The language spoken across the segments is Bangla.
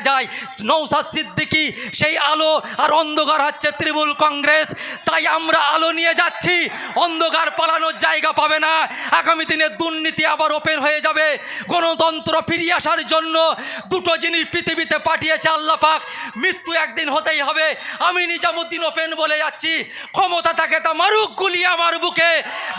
দেখা যায়। নৌসাদ সিদ্দিকি সেই আলো আর অন্ধকার হচ্ছে তৃণমূল কংগ্রেস। তাই আমরা আলো নিয়ে যাচ্ছি। অন্ধকার পালানোর জায়গা পাবে না। আগামী দিনে দুর্নীতি আবার ওপেন হয়ে যাবে। গণতন্ত্র ফিরিয়ে আসার জন্য দুটো জিনিস পৃথিবীতে পাঠিয়েছে আল্লাহ পাক। মৃত্যু একদিন হতেই হবে। আমি নিজামুদ্দিন ওপেন বলে যাচ্ছি। ক্ষমতা থাকে তা মারুক গুলি আমার বুকে।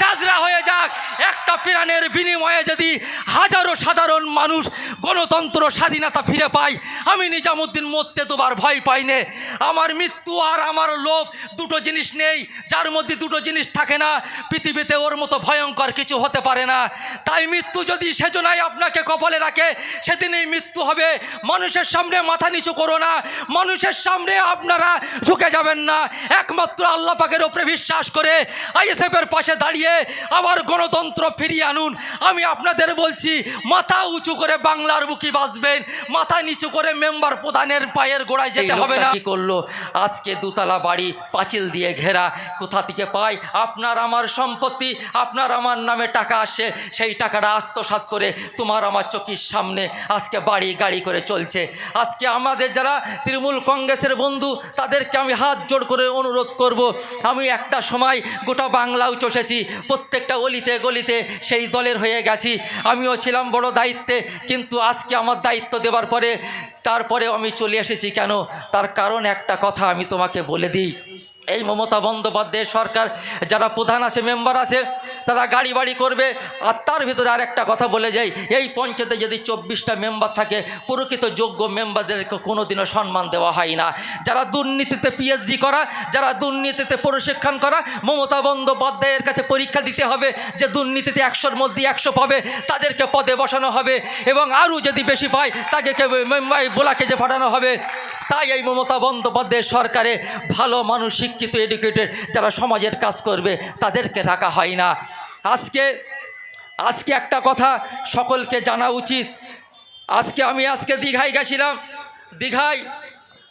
জাজরা হয়ে যাক। একটা প্রাণের বিনিময়ে যদি হাজারো সাধারণ মানুষ গণতন্ত্র স্বাধীনতা ফিরে পায় আমি নিজামুদ্দিন মরতে তোবার ভয় পাই নে। আমার মৃত্যু আর আমার লোভ দুটো জিনিস নেই, যার মধ্যে দুটো জিনিস থাকে না, পৃথিবীতে ওর মতো ভয়ঙ্কর কিছু হতে পারে না। তাই মৃত্যু যদি সেজনাই আপনাকে কপালে রাখে, সেদিনেই মৃত্যু হবে। মানুষের সামনে মাথা নিচু করো না। মানুষের সামনে আপনারা ঝুঁকে যাবেন না। একমাত্র আল্লাহ পাকের ওপরে বিশ্বাস করে আইএসএফের পাশে দাঁড়িয়ে আবার গণতন্ত্র ফিরিয়ে আনুন। আমি আপনাদের বলছি, মাথা উঁচু করে বাংলার বুকি বাঁচবেন, মাথা নিচু করে মেম্বার প্রধানের পায়ের গোড়ায় যেতে হবে না। কি করল? আজকে দুতলা বাড়ি পাঁচিল দিয়ে ঘেরা কোথা থেকে পাই আপনার আমার সম্পত্তি আপনার আমার নামে টাকা আসে সেই টাকাটা আত্মসাৎ করে তোমার আমার চোখের সামনে আজকে বাড়ি গাড়ি করে চলছে। আজকে আমাদের যারা তৃণমূল কংগ্রেসের বন্ধু তাদেরকে আমি হাত জোড় করে অনুরোধ করব। আমি একটা সময় গোটা বাংলাও চষেছি প্রত্যেকটা অলিতে গলিতে সেই দলের হয়ে গেছি। আমিও ছিলাম বড় দায়িত্বে কিন্তু আজকে আমার দায়িত্ব দেওয়ার পরে তারপরেও আমি চলে এসেছি কেন? তার কারণ একটা কথা আমি তোমাকে বলে দিই। এই মমতা বন্দ্যোপাধ্যায়ের সরকার, যারা প্রধান আছে, মেম্বার আছে, তারা গাড়ি বাড়ি করবে। আর তার ভিতরে আর একটা কথা বলে যাই, এই পঞ্চায়েতে যদি চব্বিশটা মেম্বার থাকে, প্রকৃত যোগ্য মেম্বারদেরকে কোনোদিনও সম্মান দেওয়া হয় না। যারা দুর্নীতিতে পিএইচডি করা, যারা দুর্নীতিতে প্রশিক্ষণ করা, মমতা বন্দ্যোপাধ্যায়ের কাছে পরীক্ষা দিতে হবে যে দুর্নীতিতে একশোর মধ্যে একশো পাবে, তাদেরকে পদে বসানো হবে। এবং আরও যদি বেশি পায়, তাকে মুম্বাই বোলাকে যে পাঠানো হবে। তাই এই মমতা বন্দ্যোপাধ্যায়ের সরকারে ভালো মানুষ শিক্ষিত এডুকেটেড যারা সমাজের কাজ করবে, তাদেরকে রাখা হয় না। আজকে আজকে একটা কথা সকলকে জানা উচিত। আজকে আমি আজকে দীঘায় গেছিলাম। দীঘায়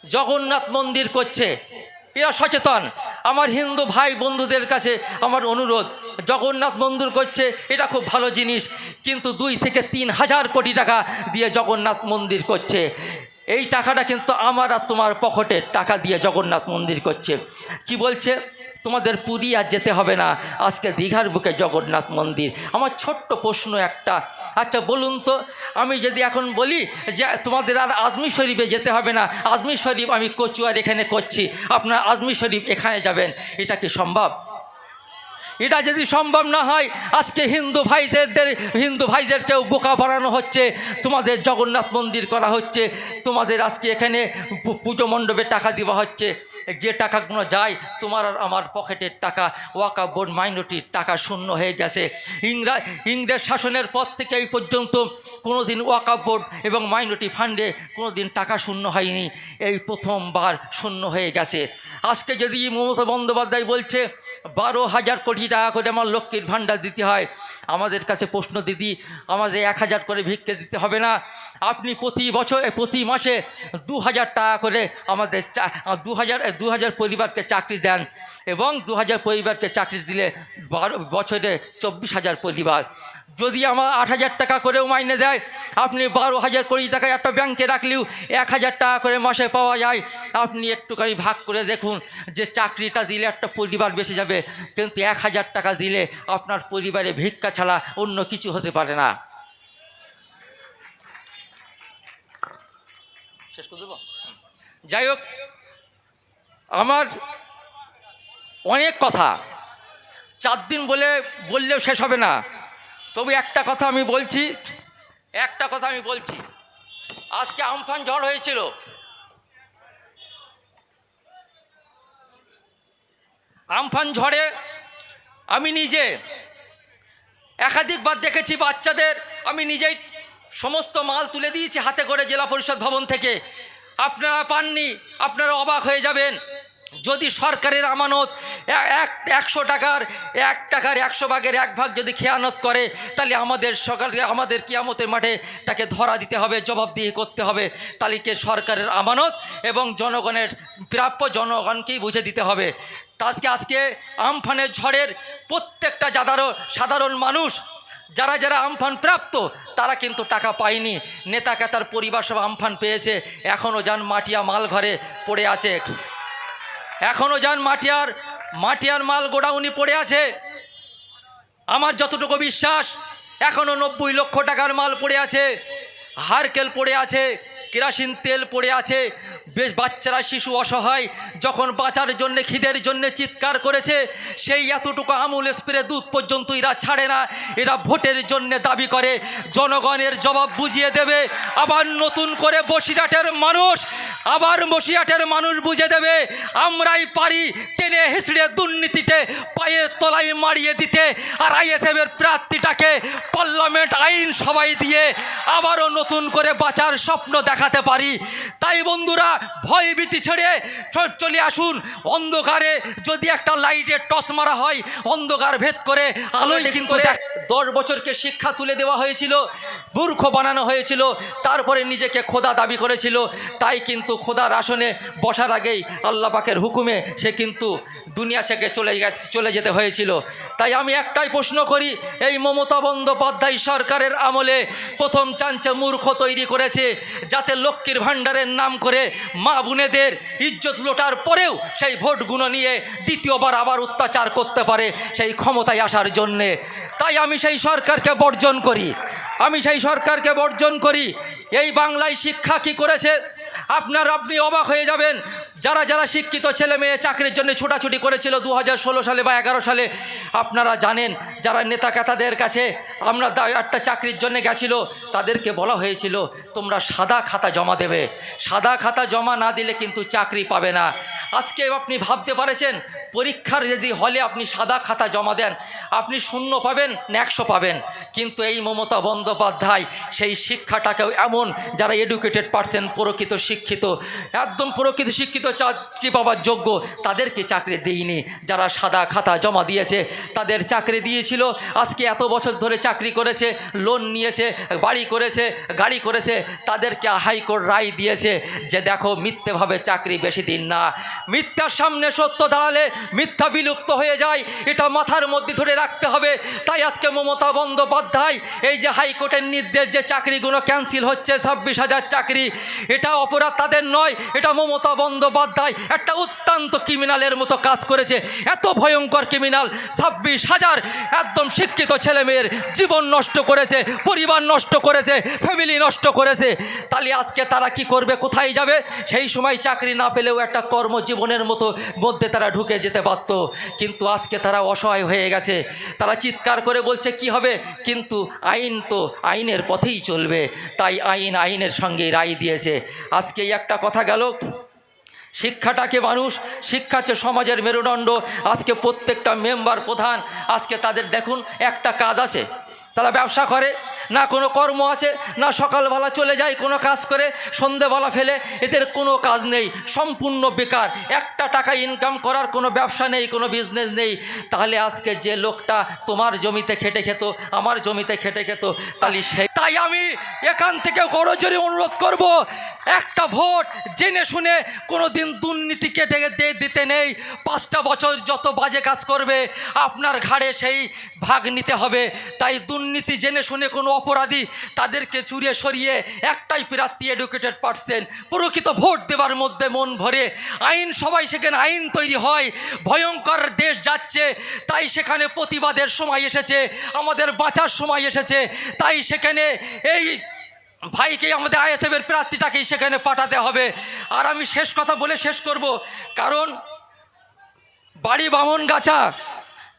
জগন্নাথ মন্দির করছে। এরা সচেতন। আমার হিন্দু ভাই বন্ধুদের কাছে আমার অনুরোধ, জগন্নাথ মন্দির করছে, এটা খুব ভালো জিনিস। কিন্তু দুই থেকে তিন হাজার কোটি টাকা দিয়ে জগন্নাথ মন্দির করছে। এই টাকাটা কিন্তু আমার আর তোমার পকেটে টাকা দিয়ে জগন্নাথ মন্দির করছে। কি বলছে? তোমাদের পুরী আর যেতে হবে না। আজকে দীঘার বুকে জগন্নাথ মন্দির। আমার ছোট্ট প্রশ্ন একটা। আচ্ছা বলুন তো, আমি যদি এখন বলি যে তোমাদের আর আজমি শরীফে যেতে হবে না, আজমি শরীফ আমি কচুয়ার এখানে করছি। আপনার আজমি শরীফ এখানে যাবেন। এটা কি সম্ভব? এটা যদি সম্ভব না হয়, আজকে হিন্দু ভাইদের, হিন্দু ভাইদেরকেও বোকা বাড়ানো হচ্ছে, তোমাদের জগন্নাথ মন্দির করা হচ্ছে, তোমাদের আজকে এখানে পুজো মণ্ডপে টাকা দেওয়া হচ্ছে। যে টাকাগুলো যায়, তোমার আর আমার পকেটের টাকা, ওয়াকা বোর্ড মাইনরিটির টাকা শূন্য হয়ে গেছে। ইংরা, ইংরেজ শাসনের পর থেকে এই পর্যন্ত কোনো দিন ওয়াকা বোর্ড এবং মাইনরিটি ফান্ডে কোনো দিন টাকা শূন্য হয়নি। এই প্রথমবার শূন্য হয়ে গেছে। আজকে যদি মমতা বন্দ্যোপাধ্যায় বলছে, বারো হাজার কোটি টাকা করে আমার লক্ষ্মীর ভাণ্ডার দিতে হয়। আমাদের কাছে প্রশ্ন, দিদি, আমাদের এক হাজার করে ভিক্ষে দিতে হবে না? আপনি প্রতি বছর, প্রতি মাসে দু হাজার টাকা করে আমাদের চা- দু হাজার দু হাজার পরিবারকে চাকরি দেন এবং দু হাজার পরিবারকে চাকরি দিলে বছরে চব্বিশ হাজার পরিবার। যদি আমার আট হাজার টাকা করেও মাইনে দেয়, আপনি বারো হাজার কোটি টাকা একটা ব্যাংকে রাখলেও এক হাজার টাকা করে মাসে পাওয়া যায়। আপনি একটুখানি ভাগ করে দেখুন যে চাকরিটা দিলে একটা পরিবার বেঁচে যাবে, কিন্তু এক হাজার টাকা দিলে আপনার পরিবারে ভিক্ষা ছাড়া অন্য কিছু হতে পারে না। শেষ করে দেবো? যাই হোক আমার অনেক কথা। চার দিন বলে বললেও শেষ হবে না। তবু একটা কথা আমি বলছি, একটা কথা আমি বলছি। আজকে আমফান ঝড় হয়েছিল। আমফান ঝড়ে আমি নিজে একাধিকবার দেখেছি বাচ্চাদের। আমি নিজেই সমস্ত মাল তুলে দিয়েছি হাতে করে জেলা পরিষদ ভবন থেকে। আপনারা পাননি, আপনারা অবাক হয়ে যাবেন। যদি সরকারের আমানত এক, একশো টাকার, এক টাকার একশো ভাগের এক ভাগ যদি খেয়ানত করে, তাহলে আমাদের সকালকে, আমাদের কিয়ামতের মাঠে তাকে ধরা দিতে হবে, জবাবদিহি করতে হবে। তাহলে সরকারের আমানত এবং জনগণের প্রাপ্য জনগণকেই বুঝে দিতে হবে। আজকে আজকে আমফানের ঝড়ের প্রত্যেকটা যাদারো সাধারণ মানুষ, যারা যারা আমফান প্রাপ্ত, তারা কিন্তু টাকা পায়নি। নেতাকে তার পরিবার সব আমফান পেয়েছে এখনও যান মাটিয়া মাল ঘরে পড়ে আছে। এখনও যান মাটিয়ার মাটিয়ার মাল গোডাউনি পড়ে আছে। আমার যতটুকু বিশ্বাস এখনও নব্বই লক্ষ টাকার মাল পড়ে আছে। হারকেল পড়ে আছে। কেরাসিন তেল পড়ে আছে। বেশ বাচ্চারা শিশু অসহায়, যখন বাঁচার জন্য, খিদের জন্য চিৎকার করেছে, সেই এতটুকু আমুল স্প্রে দুধ পর্যন্ত এরা ছাড়ে না। এরা ভোটের জন্য দাবি করে, জনগণের জবাব বুঝিয়ে দেবে। আবার নতুন করে বসিরহাটের মানুষ, আবার বসিরহাটের মানুষ বুঝে দেবে, আমরাই পারি টেনে হিসড়ে দুর্নীতিতে পায়ের তলায় মারিয়ে দিতে আর আইএসএফের প্রার্থীটাকে পার্লামেন্ট আইন সবাই দিয়ে আবারও নতুন করে বাঁচার স্বপ্ন দেখাতে পারি। তাই বন্ধুরা ভয় ভীতি ছেড়ে চলে আসুন। অন্ধকারে যদি একটা লাইটের টস মারা হয় অন্ধকার ভেদ করে আলোয় কিন্তু দেখ- দশ বছরকে শিক্ষা তুলে দেওয়া হয়েছিল মূর্খ বানানো হয়েছিল তারপরে নিজেকে খোদা দাবি করেছিল। তাই কিন্তু খোদার আসনে বসার আগেই আল্লাহ পাকের হুকুমে সে কিন্তু দুনিয়া থেকে চলে চলে যেতে হয়েছিল। তাই আমি একটাই প্রশ্ন করি, এই মমতা বন্দ্যোপাধ্যায় সরকারের আমলে প্রথম চাঞ্চে মূর্খ তৈরি করেছে, যাতে লক্ষ্মীর ভাণ্ডারের নাম করে মা বোনেদের ইজ্জত লোটার পরেও সেই ভোটগুলো নিয়ে দ্বিতীয়বার আবার অত্যাচার করতে পারে সেই ক্ষমতায় আসার জন্যে। তাই আমি সেই সরকারকে বর্জন করি, আমি সেই সরকারকে বর্জন করি। এই বাংলায় শিক্ষা কি করেছে? আপনার আপনি অবাক হয়ে যাবেন যারা যারা শিক্ষিত ছেলে মেয়ে চাকরির জন্য ছোটাছুটি করেছিল দু হাজার ষোলো সালে বা এগারো সালে, আপনারা জানেন, যারা নেতা কেতাদের কাছে আমরা একটা চাকরির জন্য গেছিল, তাদেরকে বলা হয়েছিল, তোমরা সাদা খাতা জমা দেবে। সাদা খাতা জমা না দিলে কিন্তু চাকরি পাবে না। আজকে আপনি ভাবতে পারেছেন, পরীক্ষার যদি হলে আপনি সাদা খাতা জমা দেন, আপনি শূন্য পাবেন একশো পাবেন। কিন্তু এই মমতা বন্দ্যোপাধ্যায় সেই শিক্ষাটাকেও এমন, যারা এডুকেটেড পারসন প্রকৃত শিক্ষিত, একদম প্রকৃত শিক্ষিত চাকরি পাওয়ার যোগ্য তাদেরকে চাকরি দিইনি। যারা সাদা খাতা জমা দিয়েছে, তাদের চাকরি দিয়েছিল। আজকে এত বছর ধরে চাকরি করেছে লোন নিয়েছে, বাড়ি করেছে, গাড়ি করেছে, তাদেরকে হাইকোর্ট রায় দিয়েছে যে দেখো মিথ্যেভাবে চাকরি বেশি দিন না। মিথ্যার সামনে সত্য দাঁড়ালে মিথ্যা বিলুপ্ত হয়ে যায়, এটা মাথার মধ্যে ধরে রাখতে হবে। তাই আজকে মমতা বন্দ্যোপাধ্যায় এই যে হাইকোর্টের নির্দেশ যে চাকরিগুলো ক্যান্সেল হচ্ছে, ছাব্বিশ হাজার চাকরি, এটা অপরাধ তাদের নয়, এটা মমতা বন্দ্যোপাধ্যায় একটা অত্যন্ত ক্রিমিনালের মতো কাজ করেছে। এত ভয়ঙ্কর ক্রিমিনাল ছাব্বিশ হাজার একদম শিক্ষিত ছেলেমেয়ের জীবন নষ্ট করেছে, পরিবার নষ্ট করেছে ফ্যামিলি নষ্ট করেছে। তাহলে আজকে তারা কি করবে, কোথায় যাবে? সেই সময় চাকরি না পেলেও একটা কর্মজীবনের মতো মধ্যে তারা ঢুকে যেতে পারত। কিন্তু আজকে তারা অসহায় হয়ে গেছে। তারা চিৎকার করে বলছে, কি হবে? কিন্তু আইন তো আইনের পথেই চলবে। তাই আইন আইনের সঙ্গে রায় দিয়েছে। আজকে একটা কথা গেল শিক্ষাটাকে মানুষ? শিক্ষা হচ্ছে সমাজের মেরুদণ্ড। আজকে প্রত্যেকটা মেম্বার প্রধান, আজকে তাদের দেখুন একটা কাজ আছে। তারা ব্যবসা করে না কোনো কর্ম আছে, না সকালবেলা চলে যায় কোনো কাজ করে, সন্ধেবেলা ফেলে, এদের কোনো কাজ নেই, সম্পূর্ণ বেকার। একটা টাকা ইনকাম করার কোনো ব্যবসা নেই, কোনো বিজনেস নেই। তাহলে আজকে যে লোকটা তোমার জমিতে খেটে খেত, আমার জমিতে খেটে খেত, তাহলে সেই তাই আমি এখান থেকে করজোরে অনুরোধ করব, একটা ভোট জেনে শুনে কোনো দিন দুর্নীতি কেটে দিতে নেই। পাঁচটা বছর যত বাজে কাজ করবে, আপনার ঘাড়ে সেই ভাগ নিতে হবে। তাই দুর্নীতি জেনে শুনে কোনো অপরাধী তাদেরকে চুরিয়ে সরিয়ে একটাই প্রার্থী এডুকেটেড পারসেন প্রকৃত ভোট দেওয়ার মধ্যে মন ভরে। আইন সবাই সেখানে আইন তৈরি হয়, ভয়ঙ্কর দেশ যাচ্ছে, তাই সেখানে প্রতিবাদের সময় এসেছে, আমাদের বাঁচার সময় এসেছে, তাই সেখানে এই ভাইকে, আমাদের আইএসএফের প্রার্থীটাকেই সেখানে পাঠাতে হবে। আর আমি শেষ কথা বলে শেষ করব, কারণ বাড়ি বামন গাছা,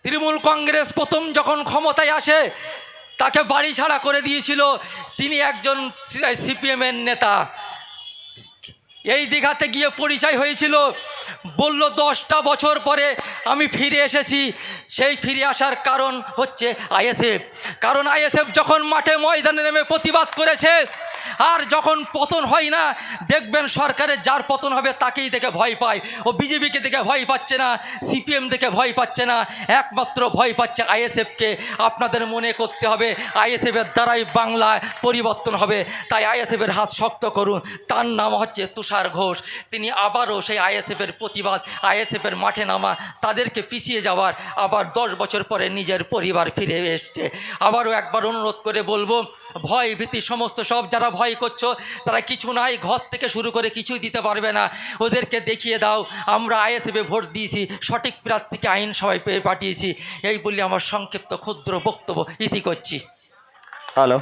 তৃণমূল কংগ্রেস প্রথম যখন ক্ষমতায় আসে তাকে বাড়ি ছাড়া করে দিয়েছিল। তিনি একজন সিপিএমের নেতা। এই দীঘাতে গিয়ে পরিচয় হয়েছিল। বলল, দশটা বছর পরে আমি ফিরে এসেছি। সেই ফিরে আসার কারণ হচ্ছে আইএসএফ। কারণ আইএসএফ যখন মাঠে ময়দানে নেমে প্রতিবাদ করেছে আর যখন পতন হয় না, দেখবেন সরকারের যার পতন হবে তাকেই দেখে ভয় পায়। ও বিজেপিকে দেখে ভয় পাচ্ছে না, সিপিএম দেখে ভয় পাচ্ছে না, একমাত্র ভয় পাচ্ছে আইএসএফকে। আপনাদের মনে করতে হবে, আইএসএফের দ্বারাই বাংলায় পরিবর্তন হবে। তাই আইএসএফের হাত শক্ত করুন। তার নাম হচ্ছে তুষার ঘোষ। তিনি আবারও সেই আইএসএফের প্রতিবাদ, আইএসএফের মাঠে নামা, তাদেরকে পিছিয়ে যাওয়ার আবার দশ বছর পরে নিজের পরিবার ফিরে এসছে। আবারও একবার অনুরোধ করে বলব, ভয় ভীতি সমস্ত সব যারা ভয় করছ, তারা কিছু নাই, ঘর থেকে শুরু করে কিছুই দিতে পারবে না। ওদেরকে দেখিয়ে দাও, আমরা আইএসএফে ভোট দিয়েছি, সঠিক প্রার্থীকে আইন সবাই পেয়ে পাঠিয়েছি। এই বলে আমার সংক্ষিপ্ত ক্ষুদ্র বক্তব্য ইতি করছি। হ্যালো